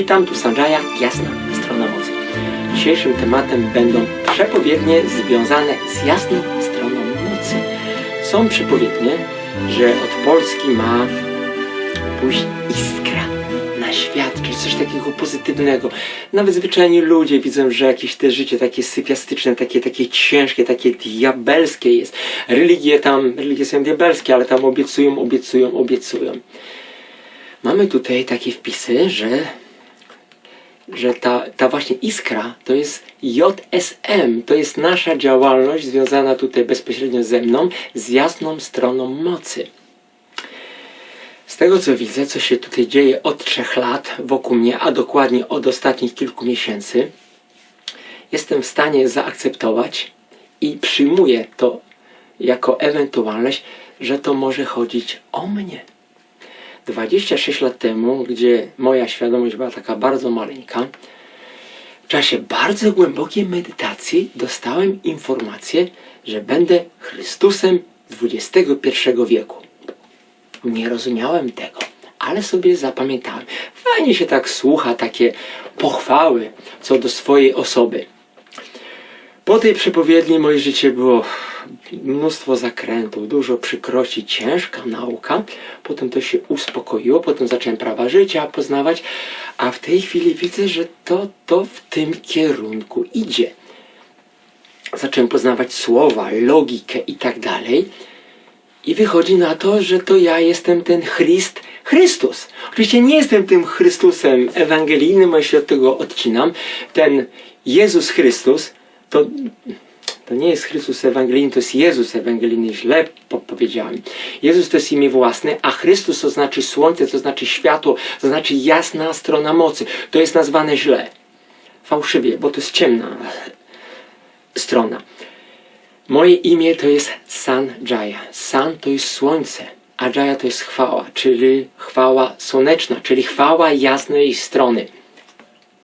Witam tu Sanjaya, jasna strona mocy. Dzisiejszym tematem będą przepowiednie związane z jasną stroną mocy. Są przepowiednie, że od Polski ma pójść iskra na świat, czyli coś takiego pozytywnego. Nawet zwyczajni ludzie widzą, że jakieś te życie takie sypiastyczne, takie, takie ciężkie, takie diabelskie jest. Religie tam, religie są diabelskie, ale tam obiecują, obiecują, obiecują. Mamy tutaj takie wpisy, że że ta, ta właśnie iskra to jest JSM, to jest nasza działalność związana tutaj bezpośrednio ze mną, z jasną stroną mocy. Z tego co widzę, co się tutaj dzieje od trzech lat wokół mnie, a dokładnie od ostatnich kilku miesięcy, jestem w stanie zaakceptować i przyjmuję to jako ewentualność, że to może chodzić o mnie. 26 lat temu, gdzie moja świadomość była taka bardzo maleńka, w czasie bardzo głębokiej medytacji dostałem informację, że będę Chrystusem XXI wieku. Nie rozumiałem tego, ale sobie zapamiętałem. Fajnie się tak słucha takie pochwały co do swojej osoby. Po tej przepowiedni moje życie było mnóstwo zakrętów, dużo przykrości, ciężka nauka. Potem to się uspokoiło, potem zacząłem prawa życia poznawać, a w tej chwili widzę, że to, to w tym kierunku idzie. Zacząłem poznawać słowa, logikę i tak dalej. I wychodzi na to, że to ja jestem ten Chryst, Chrystus. Oczywiście nie jestem tym Chrystusem ewangelijnym, a się od tego odcinam. Ten Jezus Chrystus to, to nie jest Chrystus ewangelijny, to jest Jezus ewangelijny. Źle po powiedziałem. Jezus to jest imię własne, a Chrystus to znaczy słońce, to znaczy światło, to znaczy jasna strona mocy. To jest nazwane źle. Fałszywie, bo to jest ciemna strona. Moje imię to jest San Jaya. San to jest słońce, a Jaya to jest chwała, czyli chwała słoneczna, czyli chwała jasnej strony.